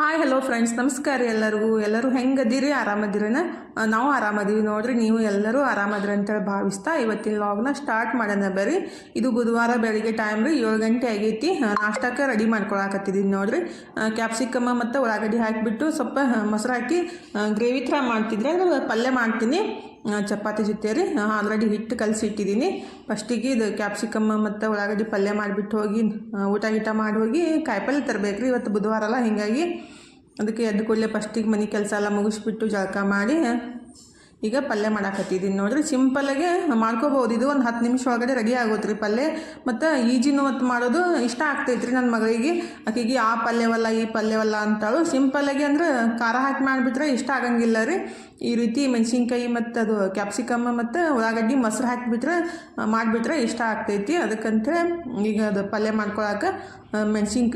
Hi hello friends ನಮಸ್ಕಾರ ಎಲ್ಲರಿಗೂ. ಎಲ್ಲರೂ ಹೆಂಗದಿರಿ? ಆರಾಮದಿರೇನ? ನಾವು ಆರಾಮದೀವಿ ನೋಡ್ರಿ. ನೀವು ಎಲ್ಲರೂ ಆರಾಮದ್ರಿ ಅಂತೇಳಿ ಭಾವಿಸ್ತಾ ಇವತ್ತಿನ ಲಾಗ್ನ ಸ್ಟಾರ್ಟ್ ಮಾಡೋಣ ಬರ್ರಿ. ಇದು ಬುಧವಾರ ಬೆಳಿಗ್ಗೆ ಟೈಮ್ ರೀ. ಏಳು ಗಂಟೆ ಆಗೈತಿ. ನಾಷ್ಟಕ್ಕೆ ರೆಡಿ ಮಾಡ್ಕೊಳಕತ್ತಿದ್ದೀನಿ ನೋಡ್ರಿ. ಕ್ಯಾಪ್ಸಿಕಮ್ಮ ಮತ್ತು ಉಳ್ಳಾಗಡ್ಡಿ ಹಾಕಿಬಿಟ್ಟು ಸ್ವಲ್ಪ ಮೊಸರು ಹಾಕಿ ಗ್ರೇವಿ ಥರ ಮಾಡ್ತಿದ್ರೆ. ಅದು ಪಲ್ಯ ಮಾಡ್ತೀನಿ. ಚಪಾತಿ ಜೊತೆ ರೀ ಆಲ್ರೆಡಿ ಹಿಟ್ಟು ಕಲಸಿ ಇಟ್ಟಿದ್ದೀನಿ ಫಸ್ಟಿಗೆ ಇದು ಕ್ಯಾಪ್ಸಿಕಮ್ಮ ಮತ್ತು ಉಳ್ಳಾಗಡ್ಡಿ ಪಲ್ಯ ಮಾಡಿಬಿಟ್ಟು ಹೋಗಿ ಊಟ ಗೀಟ ಮಾಡಿ ಹೋಗಿ ತರಬೇಕು ರೀ ಇವತ್ತು ಬುಧವಾರ ಅಲ್ಲ. ಹೀಗಾಗಿ ಅದಕ್ಕೆ ಅದಕ್ಕೆ ಕೂಡಲೇ ಫಸ್ಟಿಗೆ ಮನೆ ಕೆಲಸ ಎಲ್ಲ ಮುಗಿಸ್ಬಿಟ್ಟು ಜಳಕ ಮಾಡಿ ಈಗ ಪಲ್ಯ ಮಾಡಾಕತ್ತಿದ್ದೀನಿ ನೋಡ್ರಿ. ಸಿಂಪಲ್ಲಾಗೆ ಮಾಡ್ಕೋಬೋದು ಇದು ಒಂದು ಹತ್ತು ನಿಮಿಷ ಒಳಗಡೆ ರೆಡಿ ಆಗೋತ್ರಿ ಪಲ್ಯ. ಮತ್ತು ಈಜಿನೂ ಹೊತ್ತು ಮಾಡೋದು ಇಷ್ಟ ಆಗ್ತೈತೆ ರೀ ನನ್ನ ಮಗಳಿಗೆ. ಆಕೆಗೆ ಆ ಪಲ್ಯವಲ್ಲ, ಈ ಪಲ್ಯವಲ್ಲ ಅಂತಾಳು. ಸಿಂಪಲ್ಲಾಗಿ ಅಂದ್ರೆ ಖಾರ ಹಾಕಿ ಮಾಡಿಬಿಟ್ರೆ ಇಷ್ಟ ಆಗಂಗಿಲ್ಲ ರೀ. ಈ ರೀತಿ ಮೆಣಸಿನ್ಕಾಯಿ ಮತ್ತು ಅದು ಕ್ಯಾಪ್ಸಿಕಮ್ ಮತ್ತು ಉಳ್ಳಾಗಡ್ಡಿ ಮೊಸರು ಹಾಕಿಬಿಟ್ರೆ ಮಾಡಿಬಿಟ್ರೆ ಇಷ್ಟ ಆಗ್ತೈತಿ. ಅದಕ್ಕಂತ ಈಗ ಅದು ಪಲ್ಯ ಮಾಡ್ಕೊಳಕ್ಕೆ ಮೆಣಸಿನ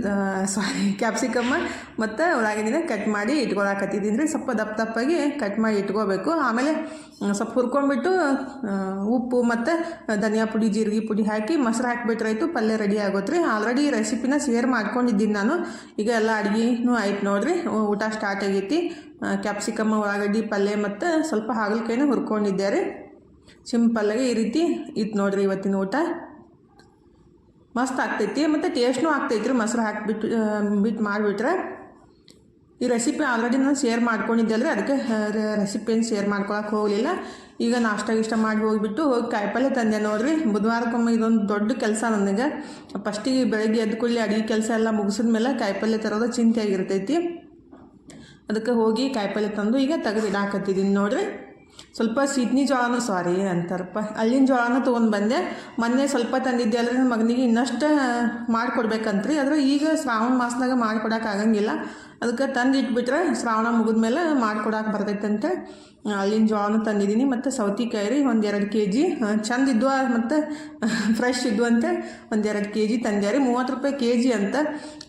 ಸಾರಿ ಕ್ಯಾಪ್ಸಿಕಮ್ಮ ಮತ್ತು ಉಳ್ಳಾಗಡ್ಡಿನ ಕಟ್ ಮಾಡಿ ಇಟ್ಕೊಳಕತ್ತಿದ್ದೀನಿ ರೀ. ಸ್ವಲ್ಪ ದಪ್ಪ ದಪ್ಪಾಗಿ ಕಟ್ ಮಾಡಿ ಇಟ್ಕೋಬೇಕು. ಆಮೇಲೆ ಸ್ವಲ್ಪ ಹುರ್ಕೊಂಡ್ಬಿಟ್ಟು ಉಪ್ಪು ಮತ್ತು ಧನಿಯಾ ಪುಡಿ, ಜೀರಿಗೆ ಪುಡಿ ಹಾಕಿ ಮೊಸರು ಹಾಕಿಬಿಟ್ರಾಯ್ತು ಪಲ್ಯ ರೆಡಿ ಆಗೋತ್ರಿ. ಆಲ್ರೆಡಿ ರೆಸಿಪಿನ ಶೇರ್ ಮಾಡ್ಕೊಂಡಿದ್ದೀನಿ ನಾನು. ಈಗ ಎಲ್ಲ ಅಡುಗೆನೂ ಆಯ್ತು ನೋಡ್ರಿ. ಊಟ ಸ್ಟಾರ್ಟ್ ಆಗೈತಿ. ಕ್ಯಾಪ್ಸಿಕಮ್ ಉಳ್ಳಾಗಡ್ಡಿ, ಪಲ್ಯ ಮತ್ತು ಸ್ವಲ್ಪ ಹಾಗಲಕಾಯಿನ ಹುರ್ಕೊಂಡಿದ್ದೆ ರೀ. ಸಿಂಪಲ್ಲಾಗಿ ಈ ರೀತಿ ಇತ್ತು ನೋಡ್ರಿ ಇವತ್ತಿನ ಊಟ. ಮಸ್ತ್ ಆಗ್ತೈತಿ. ಮತ್ತು ಟೇಸ್ಟ್ನೂ ಆಗ್ತೈತಿ ರೀ ಮೊಸರು ಹಾಕಿಬಿಟ್ಟು ಬಿಟ್ಟು ಮಾಡಿಬಿಟ್ರೆ. ಈ ರೆಸಿಪಿ ಆಲ್ರೆಡಿ ನಾನು ಶೇರ್ ಮಾಡ್ಕೊಂಡಿದ್ದೆ ಅಲ್ರಿ? ಅದಕ್ಕೆ ರೆಸಿಪಿಯನ್ನು ಶೇರ್ ಮಾಡ್ಕೊಳಕ್ಕೆ ಹೋಗಲಿಲ್ಲ. ಈಗ ನಾಷ್ಟ ಇಷ್ಟ ಮಾಡಿ ಹೋಗಿಬಿಟ್ಟು ಹೋಗಿ ಕಾಯಿಪಲ್ಲೆ ತಂದೆ ನೋಡಿರಿ. ಬುಧವಾರಕ್ಕೊಮ್ಮೆ ಇದೊಂದು ದೊಡ್ಡ ಕೆಲಸ ನನಗೆ. ಫಸ್ಟಿಗೆ ಬೆಳಗ್ಗೆ ಎದ್ದು ಕೂಡಲೇ ಅಡುಗೆ ಕೆಲಸ ಎಲ್ಲ ಮುಗಿಸಿದ ಮೇಲೆ ಕಾಯಿಪಲ್ಲೆ ತರೋದು ಚಿಂತೆ ಆಗಿರ್ತೈತಿ. ಅದಕ್ಕೆ ಹೋಗಿ ಕಾಯಿಪಲ್ಲೆ ತಂದು ಈಗ ತೆಗೆದು ಇಡಾಕತ್ತಿದ್ದೀನಿ ನೋಡ್ರಿ. ಸ್ವಲ್ಪ ಸಿಡ್ನಿ ಜೋಳನೂ ಸಾರಿ ಅಂತಾರಪ್ಪ. ಅಲ್ಲಿನ ಜೋಳನೂ ತೊಗೊಂಡು ಬಂದೆ. ಮೊನ್ನೆ ಸ್ವಲ್ಪ ತಂದಿದ್ದೆ ಅಲ್ಲರಿ ನನ್ನ ಮಗನಿಗೆ ಇನ್ನಷ್ಟು ಮಾಡಿಕೊಡ್ಬೇಕಂತ್ರಿ. ಆದ್ರೆ ಈಗ ಶ್ರಾವಣ ಮಾಸದಾಗ ಮಾಡಿಕೊಡಕ್ಕೆ ಆಗಂಗಿಲ್ಲ. ಅದಕ್ಕೆ ತಂದು ಇಟ್ಬಿಟ್ರೆ ಶ್ರಾವಣ ಮುಗಿದ್ಮೇಲೆ ಮಾಡ್ಕೊಡಕ್ಕೆ ಬರ್ತೈತಂತೆ. ಅಲ್ಲಿನ ಜ್ವಾನು ತಂದಿದ್ದೀನಿ ಮತ್ತು ಸೌತಿಕಾಯಿ ರೀ ಎರಡು ಕೆ ಜಿ ಚಂದ ಇದ್ವ ಮತ್ತು ಫ್ರೆಶ್ ಇದ್ವು ಅಂತ ಎರಡು ಕೆ ಜಿ ತಂದೆ ಮೂವತ್ತು ರೂಪಾಯಿ ಕೆ ಜಿ ಅಂತ.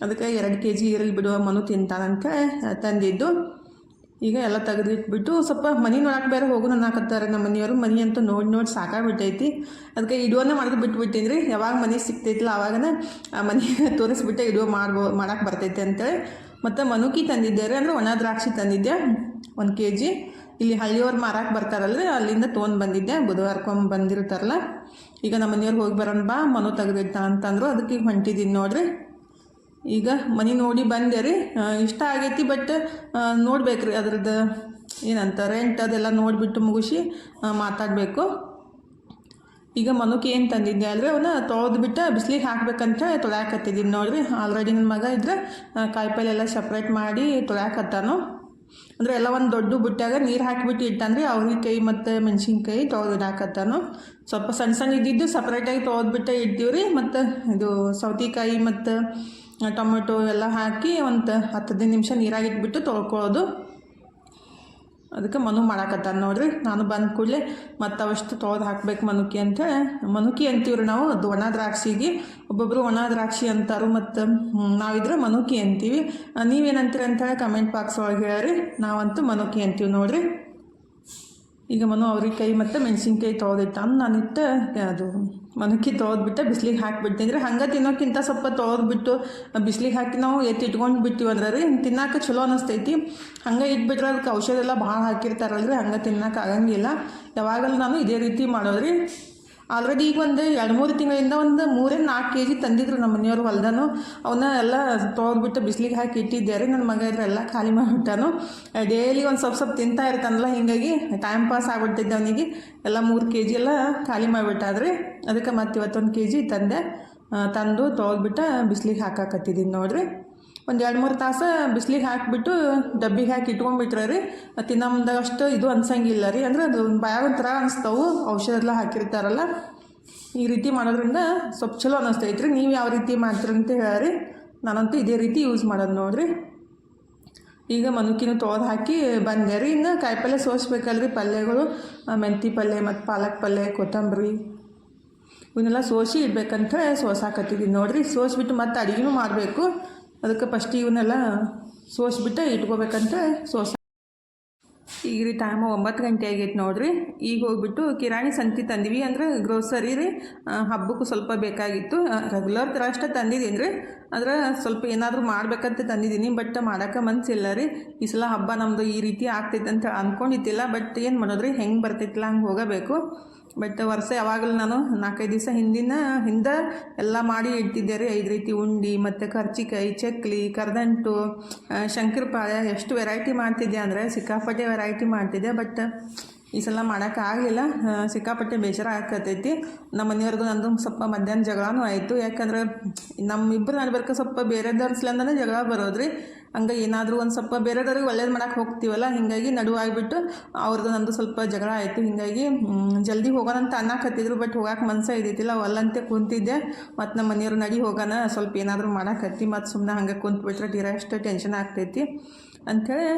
ಅದಕ್ಕೆ ಎರಡು ಕೆ ಜಿ ಇರಲಿ ಬಿಡುವ ಮನು ತಿಂತಾನಂತ ತಂದಿದ್ದು. ಈಗ ಎಲ್ಲ ತೆಗೆದಿಟ್ಬಿಟ್ಟು ಸ್ವಲ್ಪ ಮನೆ ನೋಡಕ್ಕೆ ಬೇರೆ ಹೋಗು ಅನ್ನಕತ್ತಾರೆ ನಮ್ಮ ಮನೆಯವರು. ಮನೆ ಅಂತೂ ನೋಡಿ ನೋಡಿ ಸಾಕಾಗ್ಬಿಟ್ಟೈತಿ. ಅದಕ್ಕೆ ಇಡುವನ್ನ ಮಾಡ್ದು ಬಿಟ್ಬಿಟ್ಟಿನಿ ರೀ ಯಾವಾಗ ಮನೆ ಸಿಗ್ತೈತಿಲ್ಲ ಆ ಮನೆ ತೋರಿಸ್ಬಿಟ್ಟೆ ಇಡುವ ಮಾಡ್ಬೋ ಮಾಡಕ್ಕೆ ಬರ್ತೈತೆ ಅಂತೇಳಿ ಮತ್ತು ಮನುಕಿ ತಂದಿದ್ದೆ ರೀ ಅಂದರೆ ಒಣ ದ್ರಾಕ್ಷಿ ತಂದಿದ್ದೆ. ಒಂದು ಕೆ ಜಿ ಇಲ್ಲಿ ಹಳ್ಳಿಯವ್ರು ಮಾರಾಕೆ ಬರ್ತಾರಲ್ಲ ರೀ, ಅಲ್ಲಿಂದ ತೊಗೊಂಡು ಬಂದಿದ್ದೆ. ಬುಧವಾರಕ್ಕೊಮ್ಮೆ ಬಂದಿರ್ತಾರಲ್ಲ. ಈಗ ನಮ್ಮ ಮನೆಯವ್ರು ಹೋಗಿ ಬರೋಣ ಬಾ, ಮನು ತೆಗೆದಿಟ್ಟ ಅಂತಂದ್ರು ಅದಕ್ಕೆ ಹೊಂಟಿದ್ದೀನಿ ನೋಡ್ರಿ. ಈಗ ಮನೆ ನೋಡಿ ಬಂದೆ ರೀ. ಇಷ್ಟ ಆಗೈತಿ ಬಟ್ ನೋಡ್ಬೇಕು ರೀ ಅದ್ರದ್ದು ಏನಂತ ರೆಂಟ್ ಅದೆಲ್ಲ ನೋಡಿಬಿಟ್ಟು ಮುಗಿಸಿ ಮಾತಾಡಬೇಕು. ಈಗ ಮನುಕ್ಕೆ ಏನು ತಂದಿದ್ದೆ ಅಂದರೆ ಅವನ್ನ ತೊಳೆದ್ಬಿಟ್ಟು ಬಿಸಿಲಿಗೆ ಹಾಕ್ಬೇಕಂತ ತೊಳ್ಯಾಕತ್ತಿದ್ದೀನಿ ನೋಡ್ರಿ. ಆಲ್ರೆಡಿ ನನ್ನ ಮಗ ಇದ್ರೆ ಕಾಯಿಪಲ್ಲೆ ಎಲ್ಲ ಸಪ್ರೇಟ್ ಮಾಡಿ ತೊಳ್ಯಾಕತ್ತಾನು. ಅಂದರೆ ಎಲ್ಲ ಒಂದು ದೊಡ್ಡ ಬುಟ್ಟಾಗ ನೀರು ಹಾಕಿಬಿಟ್ಟು ಇಟ್ಟಂದ್ರೆ ಅವ್ರಿಕಾಯಿ ಮತ್ತು ಮೆಣಸಿನ್ಕಾಯಿ ತೊಳೆದು ಹಾಕತ್ತಾನು ಸ್ವಲ್ಪ ಸಣ್ಣ ಸಣ್ಣ ಇದ್ದಿದ್ದು ಸಪ್ರೇಟಾಗಿ ತೊಳೆದ್ಬಿಟ್ಟೆ ಇಡ್ತೀವಿ ರೀ ಮತ್ತು ಇದು ಸೌತೆಕಾಯಿ ಮತ್ತು ಟೊಮೆಟೊ ಎಲ್ಲ ಹಾಕಿ ಒಂದು ಹತ್ತು ಹದಿನೈದು ನಿಮಿಷ ನೀರಾಗಿ ಇಟ್ಬಿಟ್ಟು ತೊಳ್ಕೊಳ್ಳೋದು. ಅದಕ್ಕೆ ಮನು ಮಾಡಾಕತ್ತಾರ ನೋಡ್ರಿ. ನಾನು ಬಂದ ಕೂಡಲೇ ಮತ್ತು ಅವಷ್ಟು ತೊಳೆದು ಹಾಕ್ಬೇಕು ಮನುಕಿ ಅಂತೇಳಿ ಮನುಕಿ ಅಂತೀವ್ರಿ ನಾವು, ಅದು ಒಣ ದ್ರಾಕ್ಷಿಗೆ. ಒಬ್ಬೊಬ್ಬರು ಒಣ ದ್ರಾಕ್ಷಿ ಅಂತಾರು ಮತ್ತು ನಾವಿದ್ರೆ ಮನುಕಿ ಅಂತೀವಿ. ನೀವು ನೀವೇನಂತೀರಿ ಅಂತೇಳಿ ಕಮೆಂಟ್ ಬಾಕ್ಸ್ ಒಳಗೆ ಹೇಳ್ರಿ. ನಾವಂತೂ ಮನುಕಿ ಅಂತೀವಿ ನೋಡ್ರಿ. ಈಗ ಮನು ಅವ್ರಿಕಾಯಿ ಮತ್ತು ಮೆಣಸಿನ್ಕಾಯಿ ನಾನು ನಾನಿಟ್ಟು ಅದು ಮನಕ್ಕಿ ತೊಳೆದ್ಬಿಟ್ಟು ಬಿಸ್ಲಿಗೆ ಹಾಕಿಬಿಡ್ತೀನಿ ಅಂದರೆ ಹಂಗೆ ತಿನ್ನೋಕ್ಕಿಂತ ಸ್ವಲ್ಪ ತೊಳೆದ್ಬಿಟ್ಟು ಬಿಸ್ಲಿಗೆ ಹಾಕಿ ನಾವು ಎತ್ತಿ ಇಟ್ಕೊಂಡು ಬಿಟ್ಟಿವಿ ಅಂದ್ರೆ ರೀ ತಿನ್ನಕ್ಕೆ ಚಲೋ ಅನ್ನಿಸ್ತೈತಿ ಹಂಗೆ ಇಟ್ಬಿಟ್ರೆ ಅದಕ್ಕೆ ಔಷಧ ಎಲ್ಲ ಭಾಳ ಹಾಕಿರ್ತಾರಲ್ರಿ, ಹಂಗೆ ತಿನ್ನಕ್ಕೆ ಆಗಂಗಿಲ್ಲ. ಯಾವಾಗಲೂ ನಾನು ಇದೇ ರೀತಿ ಮಾಡೋದ್ರಿ. ಆಲ್ರೆಡಿ ಈಗ ಒಂದು ಎರಡು, ಮೂರು ತಿಂಗಳಿಂದ ಒಂದು ಮೂರೇ, ನಾಲ್ಕು ಕೆ ಜಿ ತಂದಿದ್ರು ನಮ್ಮ ಮನೆಯವ್ರು ಹೊಲ್ದಾನು. ಅವನ್ನ ಎಲ್ಲ ತೋರ್ಬಿಟ್ಟು ಬಿಸಿಲಿಗೆ ಹಾಕಿ ಇಟ್ಟಿದ್ದೆ ರೀ ನನ್ನ ಮಗ ಎಲ್ಲ ಖಾಲಿ ಮಾಡಿಬಿಟ್ಟಾನು. ಡೈಲಿ ಒಂದು ಸ್ವಲ್ಪ ಸ್ವಲ್ಪ ತಿಂತಾ ಇರ್ತಾನಲ್ಲ, ಹಿಂಗಾಗಿ ಟೈಮ್ ಪಾಸ್ ಆಗ್ಬಿಟ್ಟಿದ್ದೆ ಅವನಿಗೆ. ಎಲ್ಲ ಮೂರು ಕೆ ಜಿ ಎಲ್ಲ ಖಾಲಿ ಮಾಡಿಬಿಟ್ಟಾದ್ರಿ ಅದಕ್ಕೆ ಮತ್ತೆ ಇವತ್ತೊಂದು ಕೆ ಜಿ ತಂದೆ ತಂದು ತೋರ್ಬಿಟ್ಟು ಬಿಸಿಲಿಗೆ ಹಾಕಾಕತ್ತಿದ್ದೀನಿ ನೋಡ್ರಿ. ಒಂದು ಎರಡು ಮೂರು ತಾಸು ಬಿಸಿಲಿಗೆ ಹಾಕಿಬಿಟ್ಟು ಡಬ್ಬಿಗೆ ಹಾಕಿ ಇಟ್ಕೊಂಡ್ಬಿಟ್ರೆ ರೀ ಮುಂದೆ ಅಷ್ಟು ಇದು ಅನ್ಸಂಗಿಲ್ಲ ರೀ. ಅಂದ್ರೆ ಅದು ಬಾಯಾಗ ಒಂಥರ ಅನಿಸ್ತಾವು. ಔಷಧ ಎಲ್ಲ ಹಾಕಿರ್ತಾರಲ್ಲ. ಈ ರೀತಿ ಮಾಡೋದ್ರಿಂದ ಸ್ವಲ್ಪ ಚಲೋ ಅನ್ನಿಸ್ತೈತೆ ರೀ ನೀವು ಯಾವ ರೀತಿ ಮಾಡ್ತೀರಿ ಅಂತ ಹೇಳಿ ನಾನಂತೂ ಇದೇ ರೀತಿ ಯೂಸ್ ಮಾಡೋದು ನೋಡಿರಿ. ಈಗ ಮನುಕಿನ ತೊಳೆದು ಹಾಕಿ ಬಂದೆ ರೀ. ಇನ್ನು ಕಾಯಿಪಲ್ಯ ಸೋಸ್ಬೇಕಲ್ರಿ ಪಲ್ಯಗಳು. ಮೆಂತಿ ಪಲ್ಯ ಮತ್ತು ಪಾಲಕ್ ಪಲ್ಯ, ಕೊತ್ತಂಬರಿ. ಇವನ್ನೆಲ್ಲ ಸೋಸಿ ಇಡ್ಬೇಕಂತ ಸೋಸಾಕತ್ತಿದ್ದೀನಿ ನೋಡಿರಿ. ಸೋಸ್ಬಿಟ್ಟು ಮತ್ತೆ ಅಡುಗೆನೂ ಮಾಡಬೇಕು. ಅದಕ್ಕೆ ಫಸ್ಟ್ ಇವನ್ನೆಲ್ಲ ಸೋಸ್ಬಿಟ್ಟು ಇಟ್ಕೋಬೇಕಂತ ಸೋಸ ಈಗ ರೀ ಟೈಮು ಒಂಬತ್ತು ಗಂಟೆ ಆಗೈತೆ ನೋಡಿರಿ. ಈಗ ಹೋಗ್ಬಿಟ್ಟು ಕಿರಾಣಿ ಸಂತಿ ತಂದಿವಿ ಅಂದ್ರೆ ಗ್ರೋಸರಿ ರೀ ಹಬ್ಬಕ್ಕೂ ಸ್ವಲ್ಪ ಬೇಕಾಗಿತ್ತು. ರೆಗ್ಯುಲರ್ ಥರ ಅಷ್ಟೇ ತಂದಿದ್ದೀನಿ ರೀ. ಆದ್ರೆ ಸ್ವಲ್ಪ ಏನಾದರೂ ಮಾಡ್ಬೇಕಂತ ತಂದಿದ್ದೀನಿ ಬಟ್ ಮಾಡೋಕ್ಕೆ ಮನಸ್ಸಿಲ್ಲ ರೀ. ಈ ಸಲ ಹಬ್ಬ ನಮ್ಮದು ಈ ರೀತಿ ಆಗ್ತೈತೆ ಅಂತ ಅಂದ್ಕೊಂಡಿದ್ದಿಲ್ಲ ಬಟ್ ಏನು ಮಾಡೋದ್ರಿ, ಹೆಂಗೆ ಬರ್ತೈತಿಲ್ಲ ಹಂಗೆ ಹೋಗಬೇಕು. ಬಟ್ ವರ್ಷ ಯಾವಾಗಲೂ ನಾನು ನಾಲ್ಕೈದು ದಿವಸ ಹಿಂದಿನ, ಹಿಂದೆ ಎಲ್ಲ ಮಾಡಿ ಇಡ್ತಿದ್ದೆ ರೀ ಐದು ರೀತಿ ಉಂಡಿ, ಮತ್ತು ಕರ್ಚಿಕಾಯಿ, ಚಕ್ಲಿ, ಕರ್ದಂಟು ಶಂಕರ್ಪಾಳೆ, ಎಷ್ಟು ವೆರೈಟಿ ಮಾಡ್ತಿದ್ದೆ ಅಂದರೆ ಸಿಕ್ಕಾಪಟ್ಟೆ ವೆರೈಟಿ ಮಾಡ್ತಿದ್ದೆ. ಬಟ್ ಈ ಸಲ ಮಾಡೋಕ್ಕಾಗಲಿಲ್ಲ ಸಿಕ್ಕಾಪಟ್ಟೆ ಬೇಸರ ಆಕತೈತಿ ನಮ್ಮ ಮನೆಯವ್ರಿಗೂ ನಂದು ಸ್ವಲ್ಪ ಮಧ್ಯಾಹ್ನ ಜಗಳನೂ ಆಯಿತು. ಯಾಕಂದ್ರೆ ನಮ್ಮಿಬ್ಬರು ನಡ್ಬರ್ಕ ಸ್ವಲ್ಪ ಬೇರೆದವ್ರ ಜಗಳ ಬರೋದ್ರಿ. ಹಂಗೆ ಏನಾದರೂ ಒಂದು ಸ್ವಲ್ಪ ಬೇರೆದವ್ರಿಗೆ ಒಳ್ಳೇದು ಮಾಡೋಕೆ ಹೋಗ್ತೀವಲ್ಲ, ಹೀಗಾಗಿ ನಡುವಾಗಿಬಿಟ್ಟು ಅವ್ರದ್ದು ನಂದು ಸ್ವಲ್ಪ ಜಗಳ ಆಯಿತು. ಹೀಗಾಗಿ ಜಲ್ದಿ ಹೋಗೋಣ ಅಂತ ಅನ್ನಕತ್ತಿದ್ರು, ಬಟ್ ಹೋಗಕ್ಕೆ ಮನಸ್ಸ ಇದ್ದಿದ್ದಿಲ್ಲ. ಒಲ್ಲಂತೆ ಕುಂತಿದ್ದೆ. ಮತ್ತು ನಮ್ಮ ಮನೆಯವ್ರು ನಡಿ ಹೋಗೋಣ ಸ್ವಲ್ಪ ಏನಾದರೂ ಮಾಡೋಕತ್ತಿ. ಮತ್ತು ಸುಮ್ಮನೆ ಹಂಗೆ ಕುಂತ್ಬಿಟ್ರೆ ತೀರಾ ಅಷ್ಟು ಟೆನ್ಷನ್ ಆಗ್ತೈತಿ. ಅಂಥೇಳಿ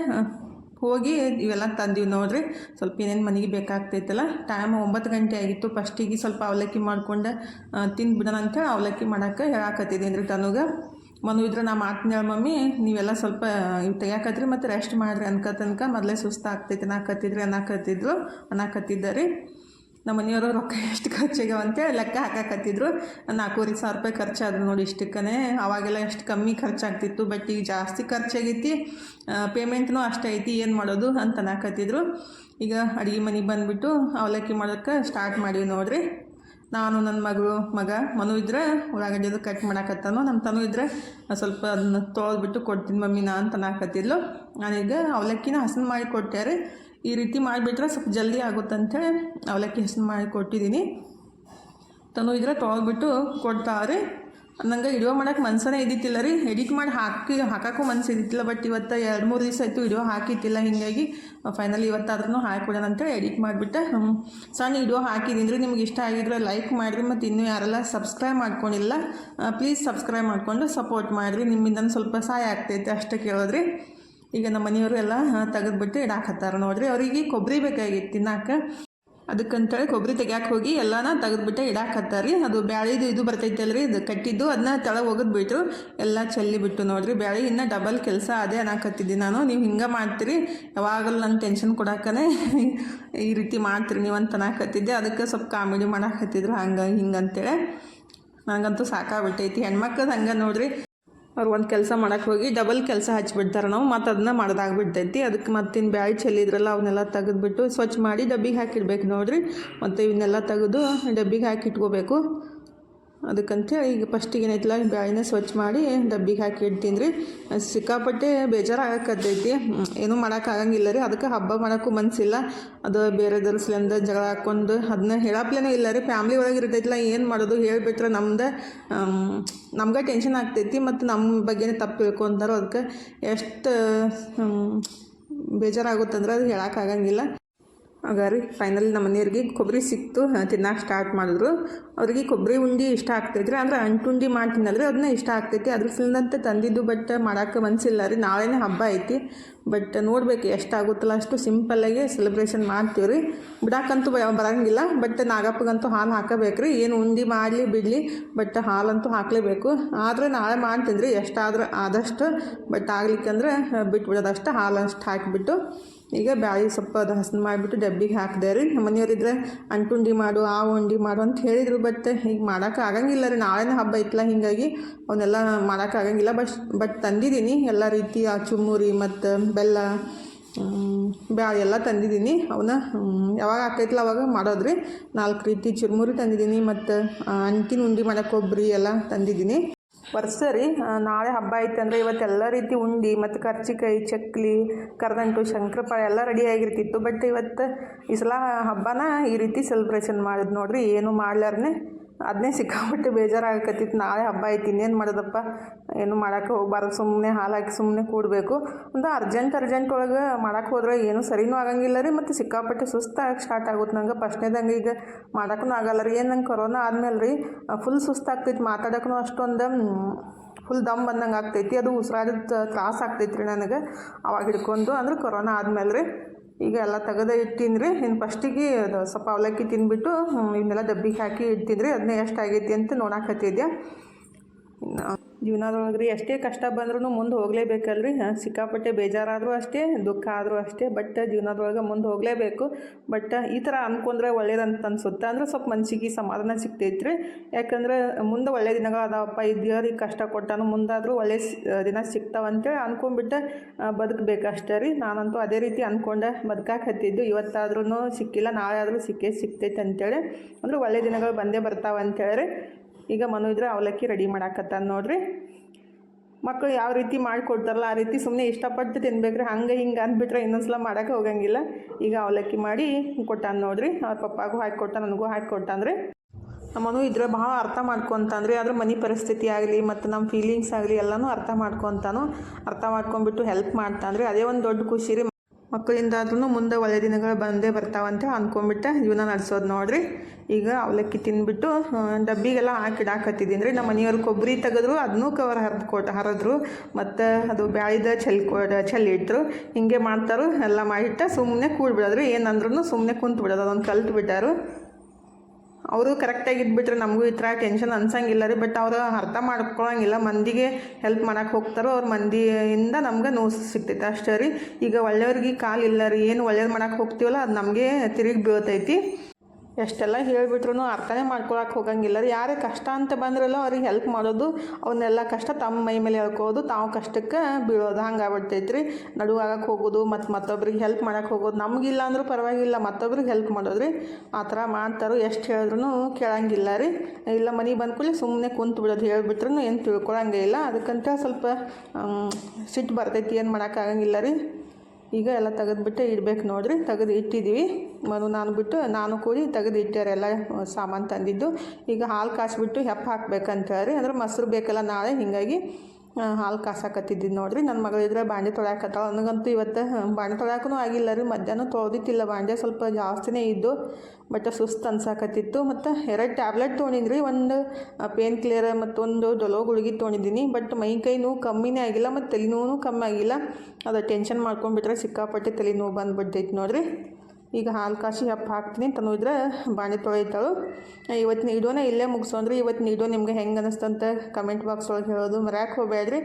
ಹೋಗಿ ಇವೆಲ್ಲ ತಂದೀವಿ ನೋಡ್ರಿ. ಸ್ವಲ್ಪ ಏನೇನು ಮನೆಗೆ ಬೇಕಾಗ್ತೈತಲ್ಲ ಟೈಮ್ ಒಂಬತ್ತು ಗಂಟೆ ಆಗಿತ್ತು. ಫಸ್ಟಿಗೆ ಸ್ವಲ್ಪ ಅವಲಕ್ಕಿ ಮಾಡ್ಕೊಂಡು ತಿಂದ್ಬಿಡೋಣ ಅಂತೇಳಿ ಅವಲಕ್ಕಿ ಮಾಡೋಕ್ಕೆ ಹೇಳಾಕತ್ತಿದ್ದೀನಿ ರೀ ತನಗೆ. ಮನು ಇದ್ರೆ ನಾ ಮಾತಿನ ಮಮ್ಮಿ, ನೀವೆಲ್ಲ ಸ್ವಲ್ಪ ಇವು ತೆಗಿಯಾಕತ್ರಿ ಮತ್ತು ರೆಸ್ಟ್ ಮಾಡಿರಿ ಅನ್ಕ ತನಕ. ಮೊದಲೇ ಸುಸ್ತು ಆಗ್ತೈತಿ ಅನ್ನಕತ್ತಿದ್ರಿ ಅನ್ನಕತ್ತಿದ್ರು ಅನ್ನಕತ್ತಿದ್ದಾರೆ ನಮ್ಮ ಮನೆಯವರು ರೊಕ್ಕ ಎಷ್ಟು ಖರ್ಚಾಗ್ಯಾವ ಅಂತೇಳಿ ಲೆಕ್ಕ ಹಾಕಾಕತ್ತಿದ್ರು. ನಾಲ್ಕೂವರೆ ಸಾವಿರ ರೂಪಾಯಿ ಖರ್ಚಾದ್ರು ನೋಡಿ ಇಷ್ಟಕ್ಕನೇ. ಅವಾಗೆಲ್ಲ ಎಷ್ಟು ಕಮ್ಮಿ ಖರ್ಚಾಗ್ತಿತ್ತು ಬಟ್ ಈಗ ಜಾಸ್ತಿ ಖರ್ಚಾಗೈತಿ. ಪೇಮೆಂಟ್ನೂ ಅಷ್ಟೈತಿ ಏನು ಮಾಡೋದು ಅಂತ ಅನ್ನಾಕತ್ತಿದ್ರು. ಈಗ ಅಡುಗೆ ಮನೆಗೆ ಬಂದುಬಿಟ್ಟು ಅವಲಕ್ಕಿ ಮಾಡೋಕ್ಕೆ ಸ್ಟಾರ್ಟ್ ಮಾಡೀವಿ ನೋಡ್ರಿ. ನಾನು ನನ್ನ ಮಗಳು, ಮಗ, ಮನು ಇದ್ರೆ ಉಳ್ಳಾಗಡ್ಡೆದು ಕಟ್ ಮಾಡಾಕತ್ತಾನು. ನಮ್ಮ ತನು ಇದ್ರೆ ಸ್ವಲ್ಪ ಅದನ್ನ ತೊಳೆದ್ಬಿಟ್ಟು ಕೊಡ್ತೀನಿ ಮಮ್ಮಿ ನಾ ಅಂತ ಅನ್ನಕತ್ತಿದ್ಲು. ನಾನೀಗ ಅವಲಕ್ಕಿನ ಹಸನ್ ಮಾಡಿ ಕೊಟ್ಟೆ ರೀ. ಈ ರೀತಿ ಮಾಡಿಬಿಟ್ರೆ ಸ್ವಲ್ಪ ಜಲ್ದಿ ಆಗುತ್ತಂತೇಳಿ ಅವಲಕ್ಕಿ ಹೆಸರು ಮಾಡಿ ಕೊಟ್ಟಿದ್ದೀನಿ. ತನು ಇದ್ರೆ ತೊಳೆದ್ಬಿಟ್ಟು ಕೊಡ್ತಾವ್ರಿ ನಂಗೆ ವಿಡಿಯೋ ಮಾಡೋಕೆ ಮನ್ಸನೇ ಇದ್ದಿತ್ತಿಲ್ಲ ರೀ. ಎಡಿಟ್ ಮಾಡಿ ಹಾಕಿ, ಹಾಕೋಕ್ಕೂ ಮನ್ಸು ಇದ್ದಿತ್ತಿಲ್ಲ ಬಟ್ ಇವತ್ತು ಎರಡು, ಮೂರು ದಿವಸ ಆಯಿತು ವಿಡಿಯೋ ಹಾಕಿತ್ತಿಲ್ಲ ಹೀಗಾಗಿ ಫೈನಲ್ ಇವತ್ತಾದ್ರೂ ಹಾಕಿಬಿಡೋಣ ಅಂತೇಳಿ ಎಡಿಟ್ ಮಾಡಿಬಿಟ್ಟೆ. ಸಣ್ಣ ವಿಡಿಯೋ ಹಾಕಿದ್ದೀನಿ ರೀ. ನಿಮ್ಗೆ ಇಷ್ಟ ಆಗಿದ್ರೆ ಲೈಕ್ ಮಾಡಿರಿ, ಮತ್ತು ಇನ್ನೂ ಯಾರೆಲ್ಲ ಸಬ್ಸ್ಕ್ರೈಬ್ ಮಾಡ್ಕೊಂಡಿಲ್ಲ ಪ್ಲೀಸ್ ಸಬ್ಸ್ಕ್ರೈಬ್ ಮಾಡಿಕೊಂಡು ಸಪೋರ್ಟ್ ಮಾಡಿರಿ. ನಿಮ್ಮಿಂದ ಸ್ವಲ್ಪ ಸಹಾಯ ಆಗ್ತೈತೆ ಅಷ್ಟೇ ಕೇಳೋದ್ರಿ. ಈಗ ನಮ್ಮ ಮನೆಯವರು ಎಲ್ಲ ತೆಗೆದ್ಬಿಟ್ಟು ಇಡಾಕತ್ತಾರ. ನೋಡ್ರಿ ಅವರಿಗೆ ಕೊಬ್ಬರಿ ಬೇಕಾಗಿತ್ತು ತಿನ್ನಕ್ಕೆ ಅದಕ್ಕಂತೇಳಿ ಕೊಬ್ಬರಿ ತೆಗ್ಯಾಕೆ ಹೋಗಿ ಎಲ್ಲಾನ ತೆಗೆದ್ಬಿಟ್ಟೆ ಇಡಾಕತ್ತಾರಿ ಅದು ಬ್ಯಾಳಿದು ಇದು ಬರ್ತೈತಲ್ರಿ ಇದು ಕಟ್ಟಿದ್ದು ಅದನ್ನ ತೆಳಗೆ ಒಗದ್ಬಿಟ್ರು ಎಲ್ಲ ಚೆಲ್ಲಿ ಬಿಟ್ಟು ನೋಡ್ರಿ. ಬ್ಯಾಳಿ ಇನ್ನೂ ಡಬಲ್ ಕೆಲಸ ಅದೇ ಅನ್ನಕತ್ತಿದ್ದೆ ನಾನು. ನೀವು ಹಿಂಗೆ ಮಾಡ್ತೀರಿ, ಯಾವಾಗಲೂ ನನ್ನ ಟೆನ್ಷನ್ ಕೊಡಾಕನೆ ಈ ರೀತಿ ಮಾಡ್ತೀರಿ ನೀವು ಅಂತ ಅನ್ನಕತ್ತಿದ್ದೆ ಅದಕ್ಕೆ ಸ್ವಲ್ಪ ಕಾಮಿಡಿ ಮಾಡಾಕತ್ತಿದ್ರು. ಹಂಗೆ ಹಿಂಗೆ ಅಂತೇಳಿ. ನನಗಂತೂ ಸಾಕಾಗ್ಬಿಟ್ಟೈತಿ. ಹೆಣ್ಮಕ್ಳದ್ದು ಹಂಗೆ ನೋಡ್ರಿ. ಅವ್ರು ಒಂದು ಕೆಲಸ ಮಾಡಕ್ಕೆ ಹೋಗಿ ಡಬಲ್ ಕೆಲಸ ಹಚ್ಚಿಬಿಡ್ತಾರೆ ನಾವು, ಮತ್ತು ಅದನ್ನ ಮಾಡ್ದಾಗ್ಬಿಡ್ತೈತಿ. ಅದಕ್ಕೆ ಮತ್ತಿನ್ನು ಬ್ಯಾಳಿ ಚೆಲ್ಲಿದ್ರಲ್ಲ ಅವನ್ನೆಲ್ಲ ತೆಗೆದ್ಬಿಟ್ಟು ಸ್ವಚ್ಛ ಮಾಡಿ ಡಬ್ಬಿಗೆ ಹಾಕಿಡ್ಬೇಕು ನೋಡಿರಿ. ಮತ್ತು ಇವನ್ನೆಲ್ಲ ತೆಗೆದು ಡಬ್ಬಿಗೆ ಹಾಕಿ ಇಟ್ಕೋಬೇಕು ಅದಕ್ಕಂತೇಳಿ ಈಗ ಫಸ್ಟಿಗೆ ಏನೈತಿಲ್ಲ ಬ್ಯಾಳಿನ ಸ್ವಚ್ಛ ಮಾಡಿ ಡಬ್ಬಿಗೆ ಹಾಕಿ ಇಡ್ತೀನಿ ರೀ ಸಿಕ್ಕಾಪಟ್ಟೆ ಬೇಜಾರಾಗಕ್ಕತ್ತೈತಿ ಆಗಕ್ಕತ್ತೈತಿ ಏನೂ ಮಾಡೋಕ್ಕಾಗಂಗಿಲ್ಲ ರೀ. ಅದಕ್ಕೆ ಹಬ್ಬ ಮಾಡೋಕ್ಕೂ ಮನಸ್ಸಿಲ್ಲ ಅದು ಬೇರೆ ದರ್ಸ್ಲಿಂದ ಜಗಳ ಹಾಕ್ಕೊಂಡು ಅದನ್ನ ಹೇಳಪ್ಲೇನೂ ಇಲ್ಲ ರೀ. ಫ್ಯಾಮ್ಲಿ ಒಳಗೆ ಇರ್ತೈತಿಲ್ಲ, ಏನು ಮಾಡೋದು ಹೇಳಿಬಿಟ್ರೆ ನಮ್ದು ನಮ್ಗೆ ಟೆನ್ಷನ್ ಆಗ್ತೈತಿ ಮತ್ತು ನಮ್ಮ ಬಗ್ಗೆನೇ ತಪ್ಪು ತಿಳ್ಕೊಂತಾರೋ. ಅದಕ್ಕೆ ಎಷ್ಟು ಬೇಜಾರಾಗುತ್ತಂದ್ರೆ ಅದು ಹೇಳೋಕ್ಕಾಗಂಗಿಲ್ಲ. ಆಗ ಫೈನಲ್ ನಮ್ಮ ಮನೆಯವ್ರಿಗೆ ಕೊಬ್ಬರಿ ಸಿಕ್ತು ತಿನ್ನಕ್ಕೆ ಸ್ಟಾರ್ಟ್ ಮಾಡಿದ್ರು. ಅವ್ರಿಗೆ ಕೊಬ್ಬರಿ ಉಂಡಿ ಇಷ್ಟ ಆಗ್ತೈತ್ರಿ ಅಂದ್ರೆ ಅಂಟುಂಡಿ ಮಾಡ್ತೀನಲ್ರಿ, ಅದನ್ನ ಇಷ್ಟ ಆಗ್ತೈತಿ. ಅದ್ರ ಸಲಿಂದಂತೆ ತಂದಿದ್ದು ಬಟ್ ಮಾಡೋಕ್ಕೆ ಮನಸ್ಸಿಲ್ಲ ರೀ. ನಾಳೆನೇ ಹಬ್ಬ ಐತಿ. ಬಟ್ ನೋಡ್ಬೇಕು ಎಷ್ಟಾಗುತ್ತಲ್ಲ ಅಷ್ಟು ಸಿಂಪಲ್ಲಾಗಿ ಸೆಲೆಬ್ರೇಷನ್ ಮಾಡ್ತೀವಿ ರೀ. ಬಿಡಾಕಂತೂ ಬ- ಬರಂಗಿಲ್ಲ ಬಟ್ ನಾಗಪ್ಪಗಂತೂ ಹಾಲು ಹಾಕಬೇಕು ರೀ. ಏನು ಉಂಡಿ ಮಾಡಲಿ, ಬಿಡಲಿ ಬಟ್ ಹಾಲಂತೂ ಹಾಕಲೇಬೇಕು. ಆದರೆ ನಾಳೆ ಮಾಡ್ತೀನಿ ರೀ, ಎಷ್ಟಾದ್ರೆ ಆದಷ್ಟು ಬಟ್ ಆಗ್ಲಿಕ್ಕಂದ್ರೆ ಬಿಟ್ಬಿಡೋದು ಅಷ್ಟು ಹಾಲು ಅಷ್ಟು ಹಾಕಿಬಿಟ್ಟು, ಈಗ ಬ್ಯಾಳಿ ಸ್ವಲ್ಪ ಅದು ಹಸನ್ ಮಾಡಿಬಿಟ್ಟು ಡಬ್ಬಿಗೆ ಹಾಕಿದೆ ರೀ. ನಮ್ಮ ಮನೆಯವರಿದ್ರೆ ಅಂಟುಂಡಿ ಮಾಡು ಆ ಉಂಡಿ ಮಾಡು ಅಂತ ಹೇಳಿದರು ಬಟ್ ಈಗ ಮಾಡೋಕೆ ಆಗಂಗಿಲ್ಲ ರೀ. ನಾಳೆನೇ ಹಬ್ಬ ಇತ್ತಲ್ಲ ಹೀಗಾಗಿ ಅವನ್ನೆಲ್ಲ ಮಾಡೋಕ್ಕಾಗಂಗಿಲ್ಲ ಬಟ್ ಬಟ್ ತಂದಿದ್ದೀನಿ ಎಲ್ಲ ರೀತಿಯ ಚುಮ್ಮುರಿ ಮತ್ತು ಬೆಲ್ಲ ಹ್ಮ್, ಎಲ್ಲ ತಂದಿದ್ದೀನಿ. ಅವನ್ನ ಯಾವಾಗ ಆಕೈತಲ್ಲ ಅವಾಗ ಮಾಡೋದ್ರಿ. ನಾಲ್ಕು ರೀತಿ ಚುರುಮುರಿ ತಂದಿದ್ದೀನಿ ಮತ್ತು ಅಂಟಿನ ಉಂಡಿ ಮಾಡೋಕೆ ಕೊಬ್ಬರಿ ಎಲ್ಲ ತಂದಿದ್ದೀನಿ. ವರ್ಷ ರೀ ನಾಳೆ ಹಬ್ಬ ಐತೆ ಅಂದರೆ ಇವತ್ತೆಲ್ಲ ರೀತಿ ಉಂಡಿ ಮತ್ತು ಕರ್ಚಿಕಾಯಿ ಚಕ್ಲಿ ಕರ್ದಂಟು ಶಂಕರಪಾಳೆ ಎಲ್ಲ ರೆಡಿ ಆಗಿರ್ತಿತ್ತು. ಬಟ್ ಇವತ್ತು ಈ ಸಲ ಹಬ್ಬನ ಈ ರೀತಿ ಸೆಲೆಬ್ರೇಷನ್ ಮಾಡಿದ್ ನೋಡ್ರಿ ಏನು ಮಾಡ್ಲಾರ್ನೆ. ಅದನ್ನೇ ಸಿಕ್ಕಾಪಟ್ಟೆ ಬೇಜಾರಾಗಕತ್ತಿತ್ತು. ನಾಳೆ ಹಬ್ಬ ಐತಿ, ಇನ್ನೇನು ಮಾಡೋದಪ್ಪ? ಏನು ಮಾಡೋಕ್ಕೆ ಹೋಗ್ಬಾರ್ದು ಸುಮ್ಮನೆ ಹಾಲು ಹಾಕಿ ಸುಮ್ಮನೆ ಕೂಡಬೇಕು. ಒಂದು ಅರ್ಜೆಂಟ್ ಅರ್ಜೆಂಟ್ ಒಳಗೆ ಮಾಡೋಕ್ಕೆ ಹೋದ್ರೆ ಏನು ಸರಿನೂ ಆಗಂಗಿಲ್ಲ ರೀ, ಮತ್ತು ಸಿಕ್ಕಾಪಟ್ಟೆ ಸುಸ್ತಾಗಿ ಸ್ಟಾರ್ಟ್ ಆಗುತ್ತೆ. ನಂಗೆ ಫಸ್ಟ್ನೇದಂಗೆ ಈಗ ಮಾಡೋಕ್ಕೂ ಆಗಲ್ಲ ರೀ. ಏನು ನಂಗೆ ಕೊರೋನಾ ಆದಮೇಲೆ ರೀ ಫುಲ್ ಸುಸ್ತಾಗ್ತೈತಿ ಮಾತಾಡೋಕ್ಕೂ ಅಷ್ಟೊಂದು ಫುಲ್ ದಮ್ ಬಂದಂಗೆ ಆಗ್ತೈತಿ. ಅದು ಉಸಿರಾಡೋದು ತ್ರಾಸ ಆಗ್ತೈತಿ ರೀ ನನಗೆ. ಅವಾಗ ಹಿಡ್ಕೊಂಡು ಅಂದ್ರೆ ಕೊರೋನಾ ಆದಮೇಲೆ ರೀ. ಈಗ ಎಲ್ಲ ತೆಗೆದ ಇಟ್ಟಿನ್ರಿ ಇನ್ನು ಫಸ್ಟಿಗೆ ಅದು ಸ್ವಲ್ಪ ಅವಲಕ್ಕಿ ತಿಂದ್ಬಿಟ್ಟು ಇವನ್ನೆಲ್ಲ ಡಬ್ಬಿಗೆ ಹಾಕಿ ಇಡ್ತೀನಿ ರೀ ಅದನ್ನೇ ಎಷ್ಟು ಆಗೈತಿ ಅಂತ ನೋಡಾಕತ್ತಿದ್ದೆ ಜೀವನದೊಳಗೆ ರೀ ಎಷ್ಟೇ ಕಷ್ಟ ಬಂದ್ರೂ ಮುಂದೆ ಹೋಗಲೇಬೇಕಲ್ರಿ. ಸಿಕ್ಕಾಪಟ್ಟೆ ಬೇಜಾರಾದರೂ ಅಷ್ಟೇ, ದುಃಖ ಆದರೂ ಅಷ್ಟೇ ಬಟ್ ಜೀವನದೊಳಗೆ ಮುಂದೆ ಹೋಗಲೇಬೇಕು. ಬಟ್ ಈ ಥರ ಅಂದ್ಕೊಂಡ್ರೆ ಒಳ್ಳೇದಂತ ಅನ್ಸುತ್ತೆ ಅಂದ್ರೆ ಸ್ವಲ್ಪ ಮನಸ್ಸಿಗೆ ಸಮಾಧಾನ ಸಿಗ್ತೈತೆ ರೀ ಯಾಕಂದ್ರೆ ಮುಂದೆ ಒಳ್ಳೆ ದಿನಗಳು ಅದಾವಪ್ಪ ದೇವ್ರಿಗೆ ಕಷ್ಟ ಕೊಟ್ಟಾನು ಮುಂದಾದರೂ ಒಳ್ಳೆ ದಿನ ಸಿಗ್ತಾವಂತೇಳಿ ಅಂತೇಳಿ ಬದುಕಬೇಕಷ್ಟೇ ರೀ. ನಾನಂತೂ ಅದೇ ರೀತಿ ಅಂದ್ಕೊಂಡೆ ಬದುಕಾಕೆ ಹತ್ತಿದ್ದು ಇವತ್ತಾದ್ರೂ ಸಿಕ್ಕಿಲ್ಲ ನಾಳೆ ಆದರೂ ಸಿಕ್ಕೇ ಸಿಗ್ತೈತೆ ಅಂತೇಳಿ ಅಂದ್ರೆ ಒಳ್ಳೆ ದಿನಗಳು ಬಂದೇ ಬರ್ತಾವೆ ಅಂತೇಳಿ ಈಗ ಮನು ಇದ್ರೆ ಅವಲಕ್ಕಿ ರೆಡಿ ಮಾಡಾಕತ್ತಾನ ನೋಡ್ರಿ. ಮಕ್ಕಳು ಯಾವ ರೀತಿ ಮಾಡಿಕೊಡ್ತಾರಲ್ಲ, ಆ ರೀತಿ ಸುಮ್ಮನೆ ಇಷ್ಟಪಟ್ಟು ತಿನ್ಬೇಕ್ರಿ. ಹಂಗೆ ಹಿಂಗೆ ಅಂದ್ಬಿಟ್ರೆ ಇನ್ನೊಂದ್ಸಲ ಮಾಡೋಕೆ ಹೋಗಂಗಿಲ್ಲ. ಈಗ ಅವಲಕ್ಕಿ ಮಾಡಿ ಕೊಟ್ಟಾನ ನೋಡ್ರಿ. ಅವ್ರ ಪಪ್ಪಾಗೂ ಹಾಕಿ ಕೊಟ್ಟ ನನಗೂ ಹಾಕಿ ಕೊಟ್ಟಾನ್ರಿ ನಮ್ಮನು ಇದ್ರೆ ಭಾಳ ಅರ್ಥ ಮಾಡ್ಕೊತಾನ್ರಿ. ಅದ್ರ ಮನೆ ಪರಿಸ್ಥಿತಿ ಆಗಲಿ ಮತ್ತು ನಮ್ಮ ಫೀಲಿಂಗ್ಸ್ ಆಗಲಿ ಎಲ್ಲನೂ ಅರ್ಥ ಮಾಡ್ಕೊತಾನು. ಅರ್ಥ ಮಾಡ್ಕೊಂಡ್ಬಿಟ್ಟು ಹೆಲ್ಪ್ ಮಾಡ್ತಾನ್ರಿ. ಅದೇ ಒಂದು ದೊಡ್ಡ ಖುಷಿ ರೀ. ಮಕ್ಕಳಿಂದಾದ್ರೂ ಮುಂದೆ ಒಳ್ಳೆ ದಿನಗಳು ಬಂದೇ ಬರ್ತಾವಂತ ಅಂದ್ಕೊಂಡ್ಬಿಟ್ಟೆ ಜೀವನ ನಡೆಸೋದು ನೋಡ್ರಿ. ಈಗ ಅವಲಕ್ಕಿ ತಿಂದ್ಬಿಟ್ಟು ಡಬ್ಬಿಗೆಲ್ಲ ಹಾಕಿ ಇಡಾಕತ್ತಿದ್ದೀನಿ ರೀ. ನಮ್ಮ ಮನೆಯವ್ರು ಕೊಬ್ಬರಿ ತೆಗೆದ್ರು, ಅದನ್ನೂ ಕವರ್ ಹರಿದು ಕೊಟ್ಟು ಹರಿದ್ರು. ಮತ್ತು ಅದು ಬ್ಯಾಳಿದ ಚೆಲ್ ಚೆಲ್ಲಿ ಚೆಲ್ಲಿಟ್ರು ಹಿಂಗೆ ಮಾಡ್ತಾರು, ಎಲ್ಲ ಮಾಡಿಟ್ಟು ಸುಮ್ಮನೆ ಕೂಡ್ಬಿಡೋದ್ರಿ ಏನಂದ್ರೂ ಸುಮ್ಮನೆ ಕುಂತು ಬಿಡೋದು ಅದೊಂದು ಕಲ್ತು ಬಿಟ್ಟಾರು ಅವರು ಕರೆಕ್ಟಾಗಿ ಇದ್ಬಿಟ್ರೆ ನಮಗೂ ಈ ಥರ ಟೆನ್ಷನ್ ಅನ್ಸಂಗಿಲ್ಲ ರೀ ಬಟ್ ಅವರು ಅರ್ಥ ಮಾಡ್ಕೊಳಂಗಿಲ್ಲ, ಮಂದಿಗೆ ಹೆಲ್ಪ್ ಮಾಡಕ್ಕೆ ಹೋಗ್ತಾರೋ ಅವ್ರ ಮಂದಿಯಿಂದ ನಮ್ಗೆ ನೋವು ಸಿಗ್ತೈತೆ ಅಷ್ಟೇ ರೀ. ಈಗ ಒಳ್ಳೆಯವ್ರಿಗೆ ಕಾಲಿಲ್ಲ ರೀ, ಏನು ಒಳ್ಳೇದು ಮಾಡಕ್ಕೆ ಹೋಗ್ತೀವಲ್ಲ, ಅದು ನಮಗೆ ತಿರುಗಿ ಬೀಳ್ತೈತಿ. ಎಷ್ಟೆಲ್ಲ ಹೇಳಿಬಿಟ್ರು ಅರ್ಥನೇ ಮಾಡ್ಕೊಳಕ್ಕೆ ಹೋಗಂಗಿಲ್ಲ. ರೀ ಯಾರೇ ಕಷ್ಟ ಅಂತ ಬಂದ್ರಲ್ಲ ಅವ್ರಿಗೆ ಹೆಲ್ಪ್ ಮಾಡೋದು ಅವನ್ನೆಲ್ಲ ಕಷ್ಟ ತಮ್ಮ ಮೈ ಮೇಲೆ ಹೇಳ್ಕೋದು, ತಾವು ಕಷ್ಟಕ್ಕೆ ಬೀಳೋದು. ಹಂಗೆ ಆಗ್ಬಿಡ್ತೈತೆ ರೀ ನಡುವಾಗಕ್ಕೆ ಹೋಗೋದು, ಮತ್ತು ಮತ್ತೊಬ್ರಿಗೆ ಹೆಲ್ಪ್ ಮಾಡೋಕ್ಕೆ ಹೋಗೋದು. ನಮಗಿಲ್ಲ ಅಂದರೂ ಪರವಾಗಿಲ್ಲ, ಮತ್ತೊಬ್ರಿಗೆ ಹೆಲ್ಪ್ ಮಾಡೋದು ರೀ ಆ ಥರ ಮಾಡ್ತಾರೋ ಎಷ್ಟು ಹೇಳಿದ್ರು ಕೇಳಂಗಿಲ್ಲ ರೀ. ಇಲ್ಲ, ಮನೆಗೆ ಬಂದ ಕೂಡಲೇ ಸುಮ್ಮನೆ ಕುಂತು ಬಿಡೋದು ಹೇಳಿಬಿಟ್ರು ಏನು ತಿಳ್ಕೊಳಂಗೇ ಇಲ್ಲ. ಅದಕ್ಕಂತ ಸ್ವಲ್ಪ ಸಿಟ್ಟು ಬರ್ತೈತಿ, ಏನು ಮಾಡೋಕ್ಕಾಗಂಗಿಲ್ಲ ರೀ. ಈಗ ಎಲ್ಲ ತೆಗೆದ್ಬಿಟ್ಟು ಇಡ್ಬೇಕು ನೋಡ್ರಿ. ತೆಗೆದು ಇಟ್ಟಿದ್ದೀವಿ. ಮನು ನಾನು ಬಿಟ್ಟು ನಾನು ಕೂಡಿ ತೆಗೆದು ಇಟ್ಟಾರೆ ಎಲ್ಲ ಸಾಮಾನು ತಂದಿದ್ದು. ಈಗ ಹಾಲು ಕಾಸ್ಬಿಟ್ಟು ಹೆಪ್ಪ ಹಾಕ್ಬೇಕಂತ ಹೇಳಿ ಅಂದ್ರೆ ಮೊಸರು ಬೇಕಲ್ಲ ನಾಳೆ, ಹೀಗಾಗಿ ಹಾಲು ಕಾಸಾಕತ್ತಿದ್ದು ನೋಡ್ರಿ. ನನ್ನ ಮಗಳಿದ್ರೆ ಬಾಂಡೆ ತೊಳ್ಯಾಕತ್ತಾಳ. ನನಗಂತೂ ಇವತ್ತು ಬಾಂಡೆ ತೊಳ್ಯಾಕೂ ಆಗಿಲ್ಲ ರೀ. ಮಧ್ಯಾಹ್ನ ತೊಳ್ದಿತ್ತಿಲ್ಲ ಬಾಂಡೆ. ಸ್ವಲ್ಪ ಜಾಸ್ತಿನೇ ಇದ್ದು, ಬಟ್ ಸುಸ್ತು ಅನ್ಸಾಕತ್ತಿತ್ತು. ಮತ್ತು ಎರಡು ಟ್ಯಾಬ್ಲೆಟ್ ತೊಗೊಂಡಿನಿ ಒಂದು ಪೇನ್ ಕ್ಲಿಯರ್ ಮತ್ತೊಂದು ಡೊಲೋ ಗುಳಿಗೆ ತೊಗೊಂಡಿದ್ದೀನಿ. ಬಟ್ ಮೈ ಕೈ ನೋವು ಕಮ್ಮಿನೇ ಆಗಿಲ್ಲ, ಮತ್ತು ತಲೆನೋವು ಕಮ್ಮಿ ಆಗಿಲ್ಲ. ಅದು ಟೆನ್ಷನ್ ಮಾಡ್ಕೊಂಡ್ಬಿಟ್ರೆ ಸಿಕ್ಕಾಪಟ್ಟೆ ತಲೆನೋವು ಬಂದುಬಿಟ್ಟೈತೆ ನೋಡ್ರಿ. ಈಗ ಹಾಲು ಕಾಸಿ ಹಪ್ಪು ಹಾಕ್ತೀನಿ ತನ್ನೋದ್ರೆ ಬಾಣಿ ತೊಳಿತಾಳು ಇವತ್ತಿನ ವಿಡಿಯೋನ ಇಲ್ಲೇ ಮುಗಿಸೋನ್ರಿ ಇವತ್ತಿನ ವಿಡಿಯೋ ನಿಮ್ಗೆ ಹೆಂಗೆ ಅನಿಸ್ತಂತ ಕಮೆಂಟ್ ಬಾಕ್ಸ್ ಒಳಗೆ ಹೇಳೋದು ಮರ್ಯಾಕ್ ಹೋಗಬೇಡ್ರಿ.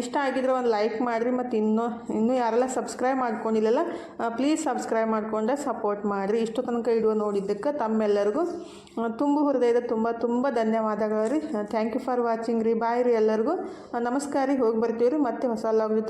ಇಷ್ಟ ಆಗಿದ್ರೆ ಒಂದು ಲೈಕ್ ಮಾಡಿರಿ ಮತ್ತು ಇನ್ನೂ ಇನ್ನೂ ಯಾರೆಲ್ಲ ಸಬ್ಸ್ಕ್ರೈಬ್ ಮಾಡ್ಕೊಂಡಿಲ್ಲಲ್ಲ ಪ್ಲೀಸ್ ಸಬ್ಸ್ಕ್ರೈಬ್ ಮಾಡಿಕೊಂಡೆ ಸಪೋರ್ಟ್ ಮಾಡಿರಿ. ಇಷ್ಟು ತನಕ ವಿಡಿಯೋ ನೋಡಿದ್ದಕ್ಕೆ ತಮ್ಮೆಲ್ಲರಿಗೂ ತುಂಬು ಹೃದಯದ ತುಂಬ ತುಂಬ ಧನ್ಯವಾದಗಳು ರೀ. ಥ್ಯಾಂಕ್ ಯು ಫಾರ್ ವಾಚಿಂಗ್ ರೀ. ಬಾಯ್ ರೀ ಎಲ್ಲರಿಗೂ. ನಮಸ್ಕಾರ ಹೋಗಿ ಬರ್ತೀವಿ ರೀ ಮತ್ತೆ ಹೊಸ ಲಾಗ್ ಜೊತೆ